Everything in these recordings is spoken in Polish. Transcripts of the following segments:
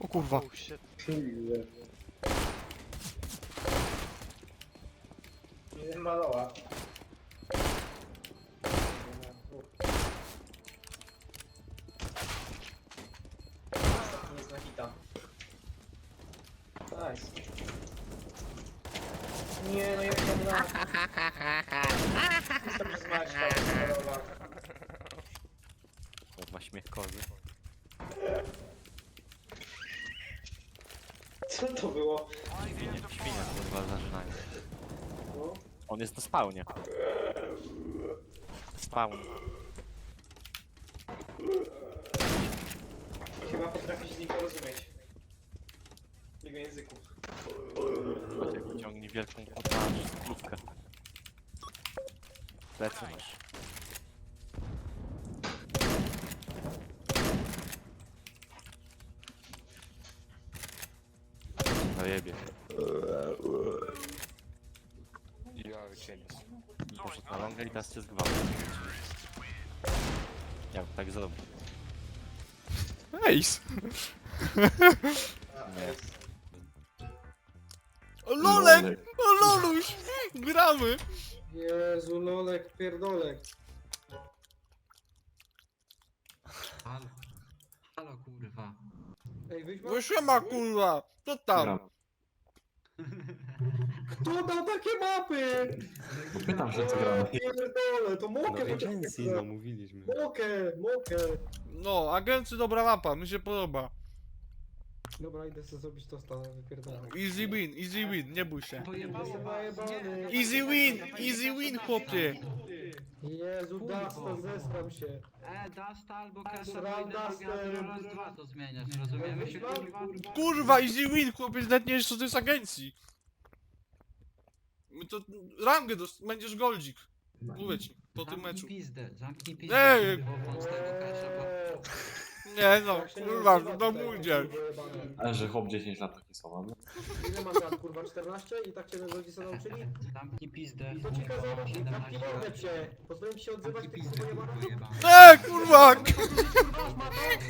O kurwa. Oh shit. Kurde. Nie maloła. Jest na hita. Nice. Nie, no jak tam na... Jestem przez Maćka, malowa. Kurwa śmiech kozy. Co to było? Świnie, świnie kurwa zażynają. No. On jest na spawnie. Spawn. Chyba potrafisz z nim porozumieć. Jego języków. Chodź jak wyciągnie wielką kurwa lufkę. Lecę masz. Zajebie. Ja cieniec. Poszedł na longę i teraz cię zgwałci. Jak tak zrobił? Ace! Nie. O Lolek! O Loluś! Gramy! Jezu, lolek, pierdolek. Halo. Halo kurwa. Ej, wyjdź No siema kurwa! Co tam? Kto dał takie mapy? Pytam się, co gramy. Pierdolę, to No mokę agencji, no mówiliśmy. Mokę, mokę. No, agency dobra mapa, mi się podoba. Dobra, idę sobie zrobić to stanę, wypierdalam. Easy win, easy win, nie bój się. Pojebało was. Easy win, easy win chłopie! Jezu, Kurwa. Dasta, zeskam się. E, Dasta albo Duster. wiatru raz dwa to zmieniać, rozumiemy się kurwa? Kurwa, easy win chłopie, nawet nie wiesz co to jest agencji. My to rangę dos- będziesz goldzik. Mówię ci, po tym Zamknij meczu. pizdę, zamknij pizdę. Ej! kurwa, tego bo... Nie no, tak nie kurwa, no mój kurwa jebane. Ale że chłop 10 lat takie słowa. No. Ile mam lat, kurwa, 14? I tak cię rodzice nauczyli? Zamknij pizdę, To ci kazałem, kurwa, zamknij 17 mordę lat. cię. Pozwoliłem ci się odzywać, Zamknij ty pizdę, kurwa kurwa, jebana. jebana. E, kurwa!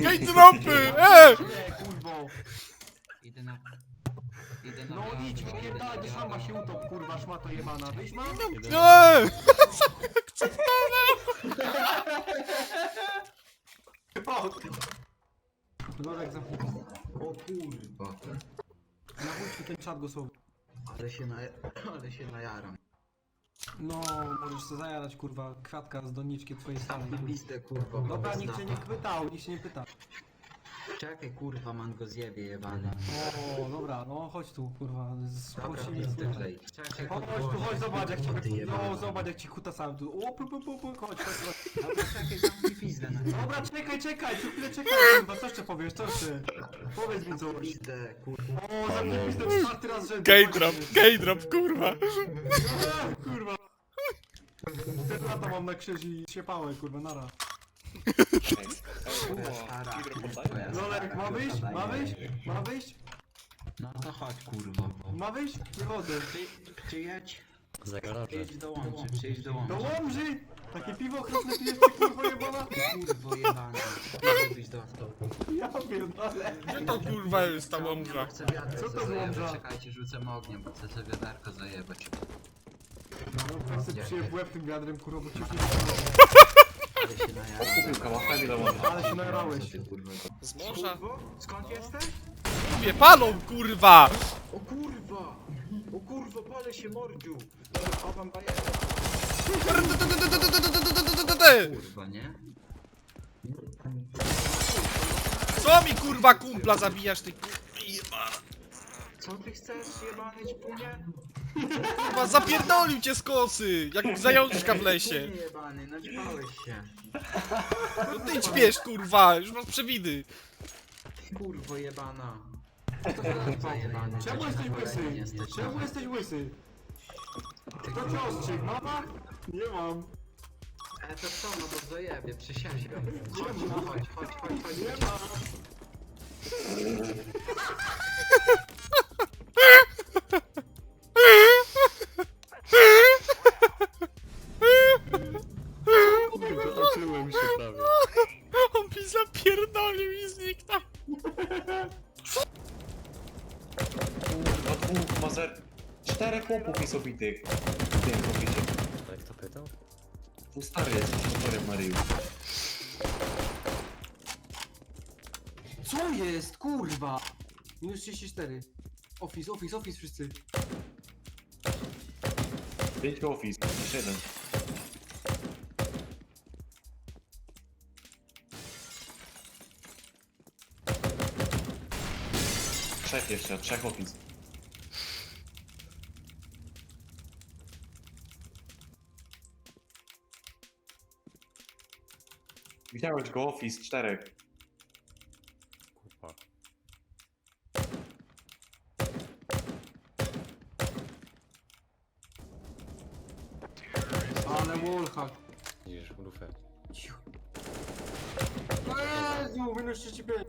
Gej tropy, e! Nie, kurwo! Idę na... Idę na No idź, wypierdalaj, sama się utop, kurwa, szmato jebana. Wyjdź ma? E! O, ty. Lorek zamknij. O kurwa. Na wódź ten czat głosowy. Ale się na... Ale się najaram. No, możesz sobie zajarać, kurwa, kwiatka z doniczki twojej. Zamknij pizdę kurwa. Dobra, nikt cię nie pytał, nikt się nie pyta. Czekaj kurwa, man go zjebie jebany. O, dobra, no chodź tu, kurwa, z Dobra, pościeli. pizdę klej. Czekaj, Chodź tu, chodź, zobacz jak ci, no, zobacz jak ci kutasałem tu. O, pu, pu, pu, pu, chodź, chodź, chodź. Dobra, czekaj, zamknij pizdę na Dobra, czekaj, czekaj, tu chwilę czekaj, kurwa, co jeszcze powiesz, co jeszcze? Powiedz mi coś. Pizdę, kurwa. O, zamknij pizdę czwarty raz rzędu. Gay drop, gay drop, kurwa. Kurwa. Te lata mam na krzyży i siepałem, kurwa, nara. Lolek, ma wyjść? Ma wyjść? Ma wyjść? No to chodź kurwa. Ma wyjść? Wychodzę. Ty, przyjedź. Za garażem. Przyjdź do łączy, przyjdź do Do łączy. Łomży! Takie piwo chrupne pijesz, ty kurwa jebana? Kurwo jebany. Byś dostał. Ja pierdolę. Gdzie to kurwa jest ta łomża? Chcę Co to łomża? Czekajcie, rzucę ogniem, bo chcę sobie wiaderko zajebać. No, tak sobie przyje w łeb tym wiadrem, kurwa, bo ci nie Ale się najarałem. Kupił kałachami do wody. Ale się kurwa? Z morza? Skąd jesteś? Mówię, palą, kurwa! O kurwa! O kurwa, palę się mordziu! Chowam bajerę. Kurwa, nie? Co mi kurwa kumpla zabijasz, ty kurwa? Co ty chcesz, jebany ćpunie? Kurwa, zapierdolił cię z kosy, jak zajączka w lesie. Jebany, naćpałeś się. No ty ćpiesz, kurwa, już masz przewidy. Kurwo jebana. To za jebany? Czemu jesteś łysy? Jesteś, Czemu jesteś łysy? Ty To ostrzyk? Mama? Nie mam. E, to co, no to zajebie, przysięgam. Chodź, no chodź, chodź, chodź, chodź. Nie chodź. mam. jest obitych. W tym powiecie. Ale kto pytał? Tu stary jest, z motorem Mariusz. Co jest, kurwa? Minus 34. Office, office, office wszyscy. 5 office, 7. Trzech jeszcze, trzech office. Widziałeś go office, czterech. Kurwa. Ale wallhack. Widzisz, lufę. Cicho. Jezu, minus 35.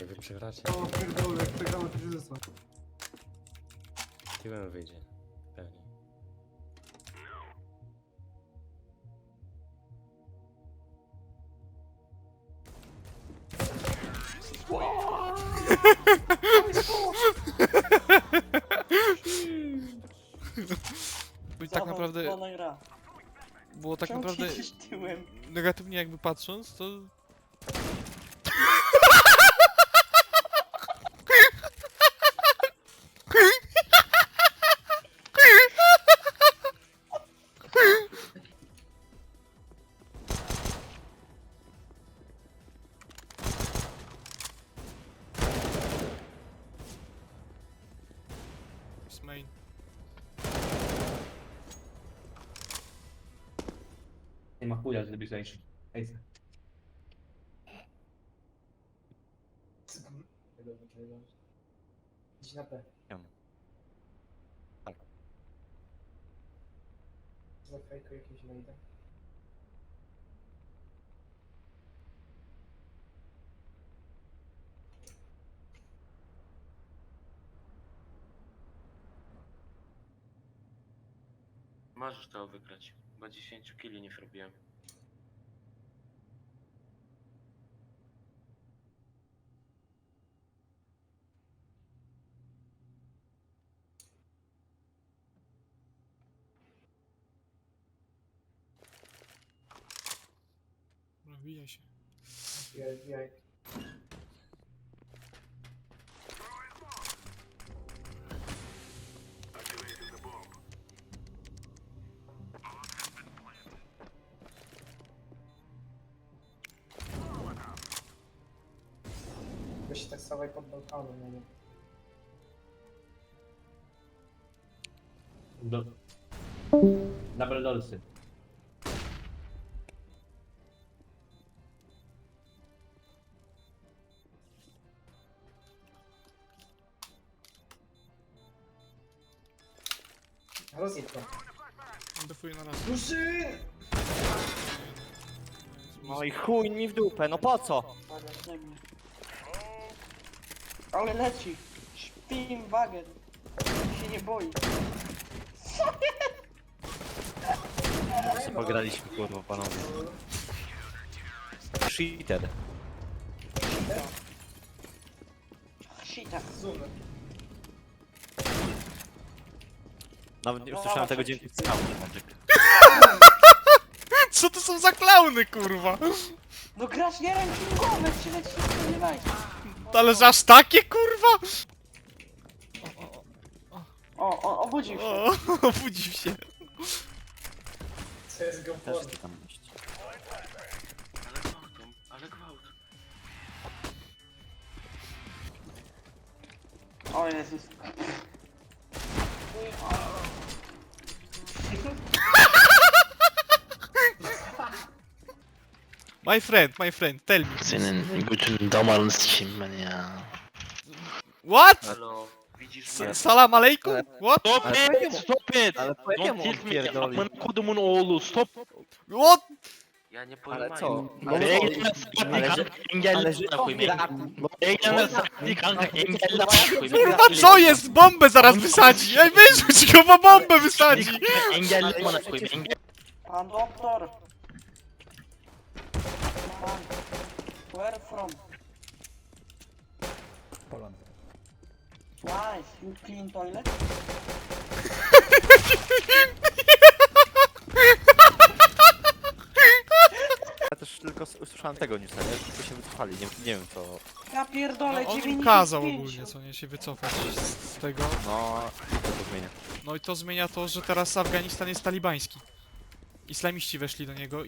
Jak wy przegracie, O, pierdolę, jak przegramy to kryzysa. tyłem wyjdzie. I tak naprawdę, było tak naprawdę negatywnie jakby patrząc, to... Jest main. Nie ma chuja, żeby zejść. Ej, Idź na P. Jem. Tak. Za fejku jakimś Możesz to wygrać, bo 10 kili nie zrobiłem. Rozwija się. Się tak stawaj pod balkonem, no nie. Do... Double dorsy. Rozjedź go. Defuję na raz. Duszy! No i chuj mi w dupę, no po co? Ale leci. Śpim wagen. Się nie boi. Pograliśmy kurwa panowie. Cheater. Sita. Zoom. Nawet nie usłyszałem tego dzięki skału, Co to są za klauny, kurwa? No grasz nie rankingowe, czy leci się spodziewajcie. Ale że aż takie, kurwa? O, o, obudził się. O, obudził się. Co jest go Też ty tam My friend, my friend, tell me. Senin bütün damarını sikeyim ben ya. What? Hello. S- Salam aleykum. What? Stop it, stop it. Don't pojedziemy me. Amına kodumun oğlu, stop. What? Ja nie Ale pojmuję. co? Nereye Ale gitmez sakatlık kanka, engelli Ale- amına koyayım. Nereye gitmez sakatlık kanka, engelli amına koyayım. Kurwa, co jest? Bombę zaraz wysadzi! Ej, wyrzuć go, bo bombę wysadzi! Engelli amına koyayım, engelli. Pan doktor, Pan. Where from? Nice, you clean toilet? Ja też tylko s- usłyszałem tego newsa, nie? Że się wycofali, nie, nie wiem co... Ja pierdolę, No, on im 95. kazał ogólnie, co nie, się wycofać z, z tego. No, co to zmienia? No i to zmienia to, że teraz Afganistan jest talibański. Islamiści weszli do niego